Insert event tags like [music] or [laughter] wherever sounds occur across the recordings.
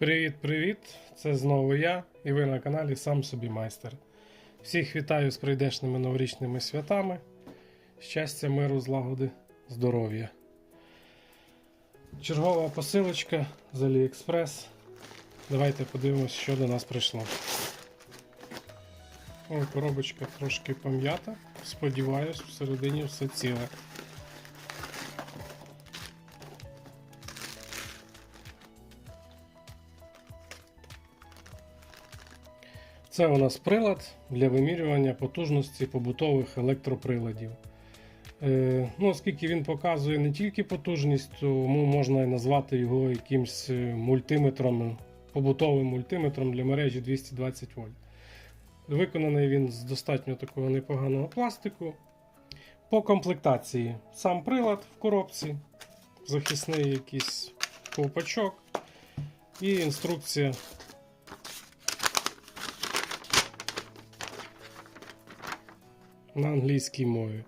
Привіт-привіт! Це знову я, і ви на каналі Сам собі майстер. Всіх вітаю з прийдешними новорічними святами. Щастя, миру, злагоди, здоров'я. Чергова посилочка з AliExpress. Давайте подивимось, що до нас прийшло. Ой, коробочка трошки пом'ята. Сподіваюсь, всередині все ціле. Це у нас прилад для вимірювання потужності побутових електроприладів. Е, ну, оскільки він показує не тільки потужність, тому можна і назвати його якимсь е, мультиметром, побутовим мультиметром для мережі 220 вольт. Виконаний він з достатньо такого непоганого пластику. По комплектації сам прилад в коробці, захисний якийсь ковпачок і інструкція на англійській мові.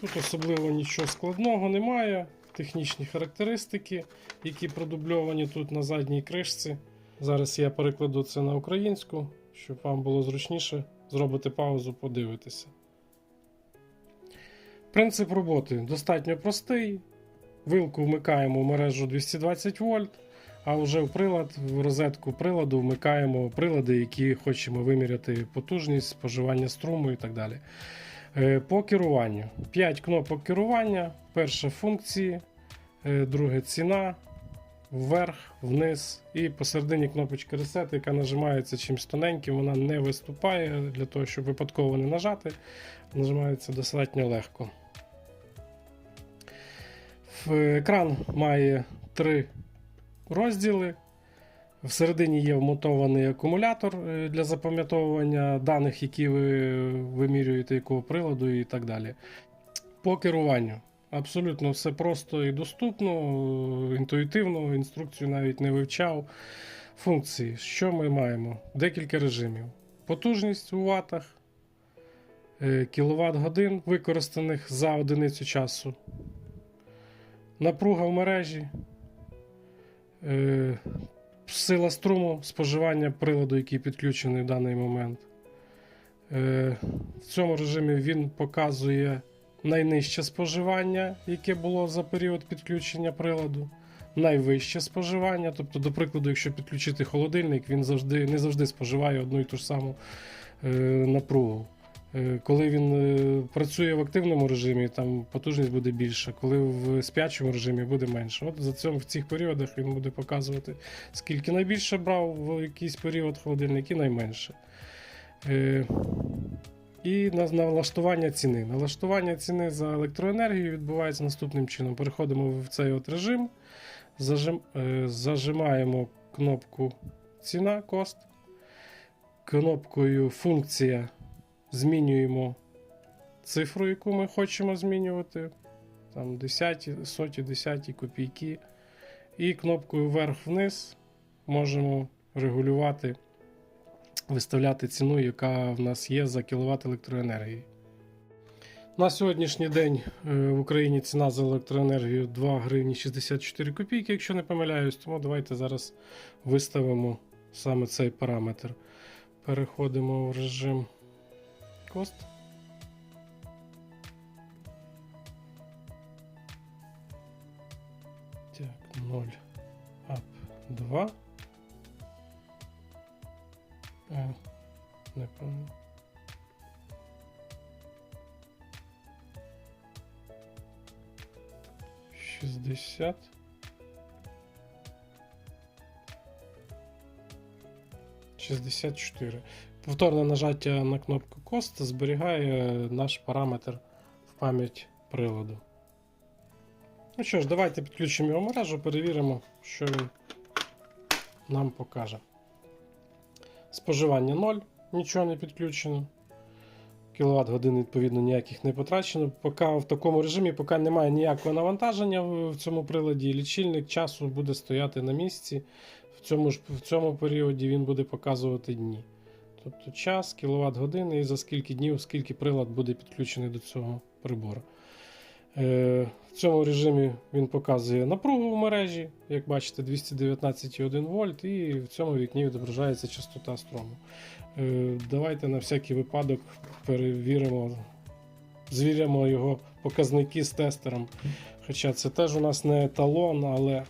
Тут особливо нічого складного немає. Технічні характеристики, які продубльовані тут на задній кришці. Зараз я перекладу це на українську, щоб вам було зручніше зробити паузу, подивитися. Принцип роботи достатньо простий. Вилку вмикаємо в мережу 220 вольт, а вже в прилад, в розетку приладу вмикаємо прилади, які хочемо виміряти потужність, споживання струму і так далі. Е, По керуванню. 5 кнопок керування. Перша функції, е, друге ціна, вверх, вниз і посередині кнопочка Reset, яка нажимається чимось тоненьким, вона не виступає для того, щоб випадково не нажати. Нажимається достатньо легко. Екран має три розділи. Всередині є вмонтований акумулятор е, для запам'ятовування даних, які ви вимірюєте, якого приладу і так далі. По керуванню. Абсолютно все просто і доступно, е, інтуїтивно, інструкцію навіть не вивчав. Функції. Що ми маємо? Декілька режимів. Потужність у ватах, кіловат годин, використаних за одиницю часу. Напруга в мережі. Сила струму споживання приладу, який підключений в даний момент. Е, В цьому режимі він показує найнижче споживання, яке було за період підключення приладу, найвище споживання. Тобто, до прикладу, якщо підключити холодильник, він завжди, не завжди споживає одну і ту ж саму е, напругу. Е, Коли він е, працює в активному режимі, там потужність буде більша, коли в спячому режимі буде менше. От за цьому в цих періодах він буде показувати, скільки найбільше брав в якийсь період холодильник і найменше. Е, І на налаштування ціни. Налаштування ціни за електроенергію відбувається наступним чином. Переходимо в цей от режим, зажим, зажимаємо кнопку ціна, кост, кнопкою функція змінюємо цифру, яку ми хочемо змінювати. Там десяті, соті, десяті копійки. І кнопкою вверх-вниз можемо регулювати, виставляти ціну, яка в нас є за кіловат електроенергії. На сьогоднішній день е, в Україні ціна за електроенергію 2 гривні 64 копійки, якщо не помиляюсь, тому давайте зараз виставимо саме цей параметр. Переходимо в режим кост. Так, 0, ап 2. Е, не пам'ятаю. Шістдесят. Шістдесят чотири. Повторне нажаття на кнопку Cost зберігає наш параметр в пам'ять приладу. Ну що ж, давайте підключимо його мережу, перевіримо, що він нам покаже. Споживання 0, нічого не підключено. Кіловат годин, відповідно, ніяких не потрачено. Поки в такому режимі, поки немає ніякого навантаження в цьому приладі, лічильник часу буде стояти на місці. В цьому ж в цьому періоді він буде показувати дні. Тобто час, кіловат години і за скільки днів, скільки прилад буде підключений до цього прибору. Е, В цьому режимі він показує напругу в мережі, як бачите, 219,1 вольт, і в цьому вікні відображається частота струму. Е, Давайте на всякий випадок перевіримо, звірямо його показники з тестером. Хоча це теж у нас не еталон, але.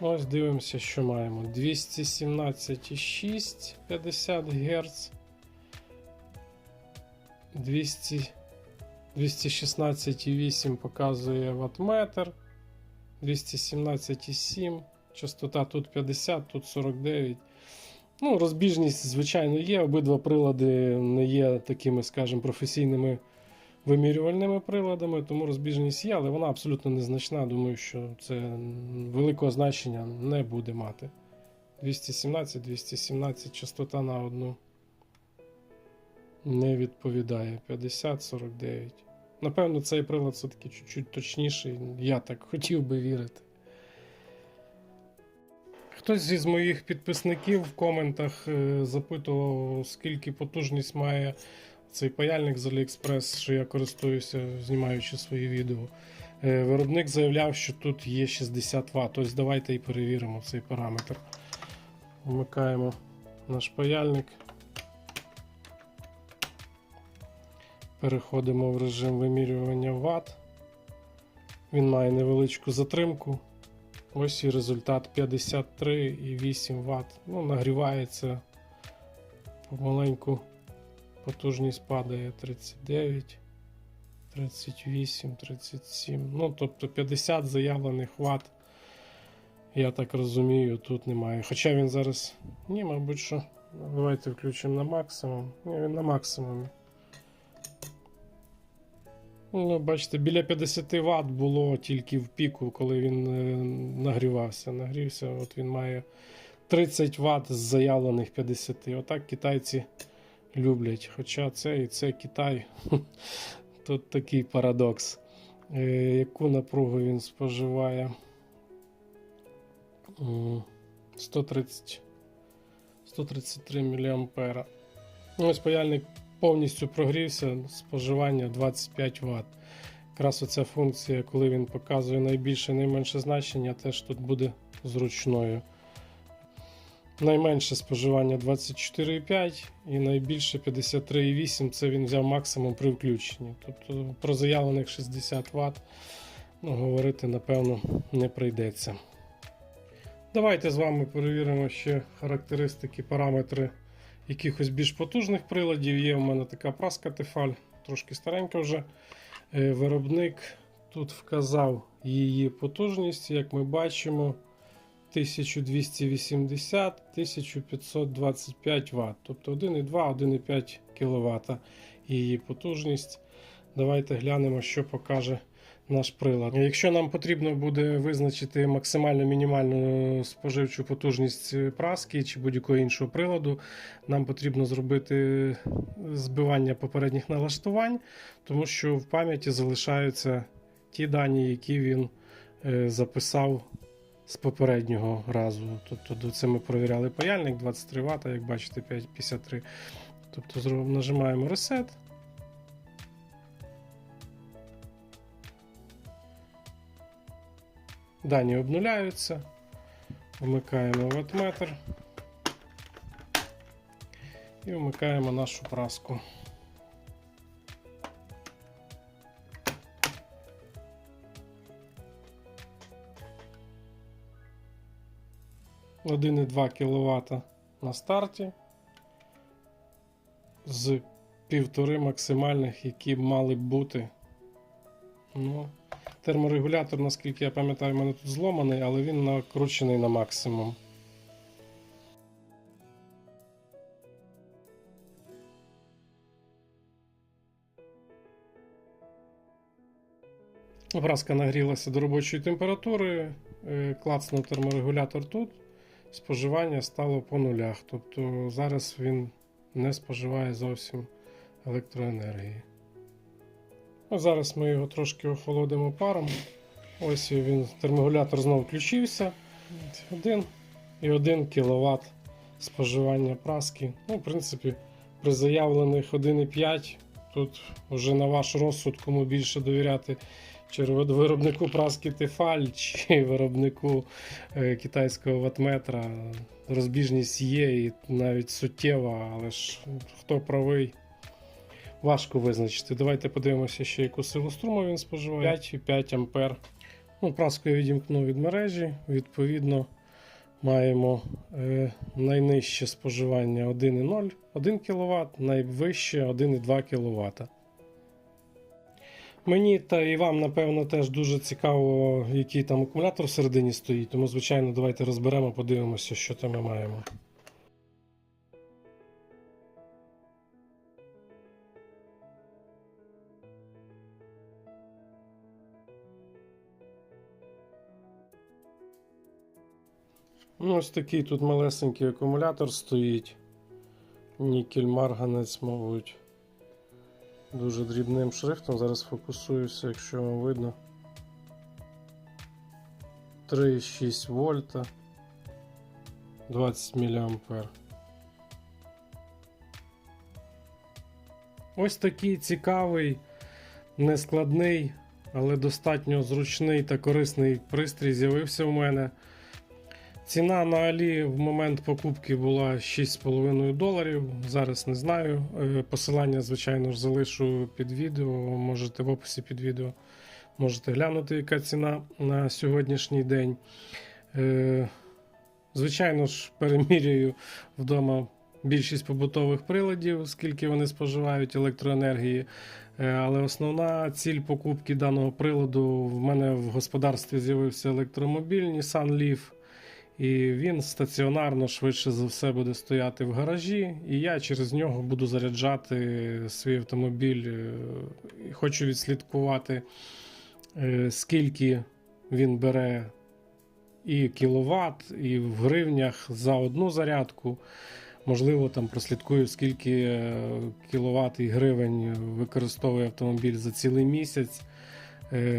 Ось дивимося, що маємо. 217,6 50 Гц. 200, 216,8 показує ваттметр. 217,7. Частота тут 50, тут 49. Ну, розбіжність, звичайно, є. Обидва прилади не є такими, скажімо, професійними вимірювальними приладами, тому розбіжність є, але вона абсолютно незначна. Думаю, що це великого значення не буде мати. 217, 217 частота на одну не відповідає. 50, 49. Напевно, цей прилад все-таки чуть-чуть точніший. Я так хотів би вірити. Хтось із моїх підписників в коментах е, запитував, скільки потужність має цей паяльник з AliExpress, що я користуюся, знімаючи свої відео. Е, Виробник заявляв, що тут є 60 Вт. Ось давайте і перевіримо цей параметр. Вмикаємо наш паяльник. Переходимо в режим вимірювання Вт. Він має невеличку затримку. Ось і результат 53,8 Вт. Ну, нагрівається помаленьку. Потужність падає 39, 38, 37. Ну, тобто 50 заявлених Вт. Я так розумію, тут немає. Хоча він зараз. Ні, мабуть, що. Давайте включимо на максимум. Ні, він на максимумі. Ну, бачите, біля 50 Вт було тільки в піку, коли він е, нагрівався. Нагрівся, от він має 30 Вт з заявлених 50. Отак китайці люблять. Хоча це і це Китай. [laughs] Тут такий парадокс. Е, яку напругу він споживає? 130, 133 мА. Ось паяльник повністю прогрівся, споживання 25 Вт. Якраз оця функція, коли він показує найбільше найменше значення, теж тут буде зручною. Найменше споживання 24,5 і найбільше 53,8 це він взяв максимум при включенні. Тобто про заявлених 60 Вт ну, говорити, напевно, не прийдеться. Давайте з вами перевіримо ще характеристики, параметри якихось більш потужних приладів. Є у мене така праска Тефаль, трошки старенька вже. Е, Виробник тут вказав її потужність, як ми бачимо. 1280 1525 Вт. Тобто 1,2, 1,5 кВт її потужність. Давайте глянемо, що покаже наш прилад. Якщо нам потрібно буде визначити максимально мінімальну споживчу потужність праски чи будь-якого іншого приладу, нам потрібно зробити збивання попередніх налаштувань, тому що в пам'яті залишаються ті дані, які він е, записав з попереднього разу. Тобто це ми провіряли паяльник 23 Вт, як бачите, 5,53. Тобто нажимаємо Reset. Дані обнуляються. Вмикаємо ватметр. І вмикаємо нашу праску. – 1,2 кВт на старті з півтори максимальних, які мали б бути. Ну, терморегулятор, наскільки я пам'ятаю, в мене тут зломаний, але він накручений на максимум. Праска нагрілася до робочої температури, е, клацнув терморегулятор тут, споживання стало по нулях. Тобто зараз він не споживає зовсім електроенергії. А зараз ми його трошки охолодимо паром. Ось він, терморегулятор знову включився. 1 і 1 кВт споживання праски. Ну, в принципі, при заявлених 1,5 тут вже на ваш розсуд, кому більше довіряти, виробнику праски Тефаль, чи [laughs] виробнику е, китайського ватметра. Розбіжність є і навіть суттєва, але ж хто правий, важко визначити. Давайте подивимося ще, яку силу струму він споживає. 5,5 ампер. Ну, праску я відімкнув від мережі. Відповідно, маємо е, найнижче споживання 1,0 1 кВт, найвище 1,2 кВт. Мені та і вам, напевно, теж дуже цікаво, який там акумулятор всередині стоїть. Тому, звичайно, давайте розберемо, подивимося, що там ми маємо. Ну, ось такий тут малесенький акумулятор стоїть. Нікель марганець, мабуть. Дуже дрібним шрифтом. Зараз фокусуюся, якщо вам видно. 3,6 вольта. 20 мА. Ось такий цікавий, нескладний, але достатньо зручний та корисний пристрій з'явився у мене. Ціна на Алі в момент покупки була 6,5 доларів. Зараз не знаю. Е, Посилання, звичайно ж, залишу під відео. Можете в описі під відео можете глянути, яка ціна на сьогоднішній день. Е, Звичайно ж, перемірюю вдома більшість побутових приладів, скільки вони споживають електроенергії. Е, Але основна ціль покупки даного приладу в мене в господарстві з'явився електромобіль Nissan Leaf. І він стаціонарно швидше за все буде стояти в гаражі, і я через нього буду заряджати свій автомобіль. Е, Хочу відслідкувати, е, скільки він бере і кіловат, і в гривнях за одну зарядку. Можливо, там прослідкую, скільки е, кіловат і гривень використовує автомобіль за цілий місяць.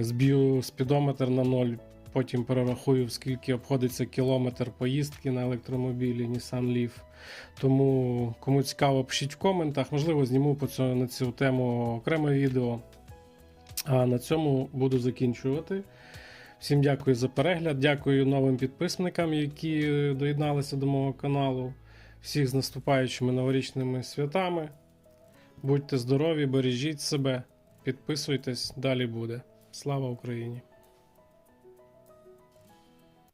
Зб'ю спідометр на ноль, потім перерахую, скільки обходиться кілометр поїздки на електромобілі Nissan Leaf. Тому, кому цікаво, пишіть в коментах. Можливо, зніму по цьому, на цю тему окреме відео. А на цьому буду закінчувати. Всім дякую за перегляд. Дякую новим підписникам, які доєдналися до мого каналу. Всіх з наступаючими новорічними святами. Будьте здорові, бережіть себе, підписуйтесь, далі буде. Слава Україні!